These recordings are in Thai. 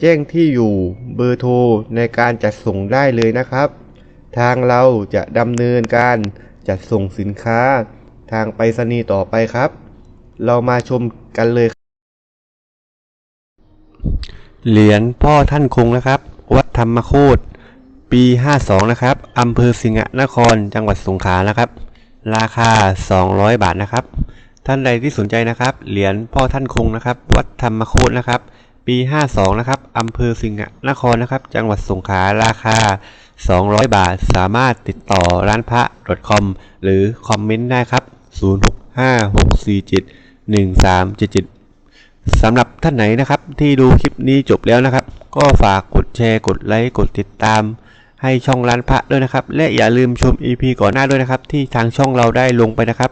แจ้งที่อยู่เบอร์โทรในการจัดส่งได้เลยนะครับ ทางเราจะดำเนินการจัดส่งสินค้า ทางไปรษณีย์ต่อไปครับ เรามาชมกันเลย เหรียญพ่อท่านคงนะครับ วัดธรรมโคตรปี 52 นะครับอำเภอสิงห์นคร จังหวัดสงขลานะครับ ราคา 200 บาทนะครับ ท่านใดที่สนใจนะครับ เหรียญพ่อท่านคงนะครับ วัดธรรมโคตรนะครับ ปี 52 นะครับอำเภอสิงห์นครนะครับ จังหวัดสงขลาราคา 200 บาท สามารถติดต่อร้านพระ .com หรือคอมเมนต์ได้ครับ 0656471377สำหรับท่านไหนนะครับที่ดูคลิปนี้จบแล้วนะครับ ก็ฝากกดแชร์ กดไลค์ กดติดตาม ให้ช่องร้านพระด้วยนะครับ และอย่าลืมชม EP ก่อนหน้าด้วยนะครับ ที่ทางช่องเราได้ลงไปนะครับ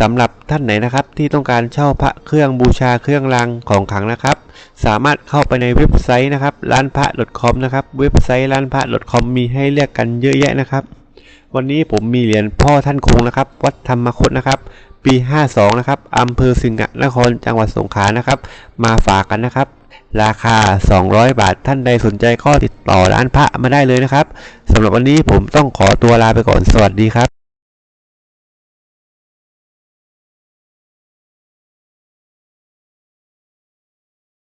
สำหรับท่านไหนนะครับที่ต้องการเช่าพระเครื่องบูชาเครื่องรางของขลังนะครับ สามารถเข้าไปในเว็บไซต์นะครับร้านพระ .com นะครับเว็บไซต์ร้านพระ .com มีให้เลือกกันเยอะแยะนะครับ วันนี้ผมมีเหรียญพ่อท่านคงนะครับ วัดธรรมคตนะครับ ปี 52 นะครับอำเภอสิงห์นครจังหวัดสงขลานะครับ มาฝากกันนะครับ ราคา 200 บาทท่านใดสนใจก็ติดต่อร้านพระมาได้เลยนะครับสำหรับวันนี้ผมต้องขอตัวลาไปก่อนสวัสดีครับ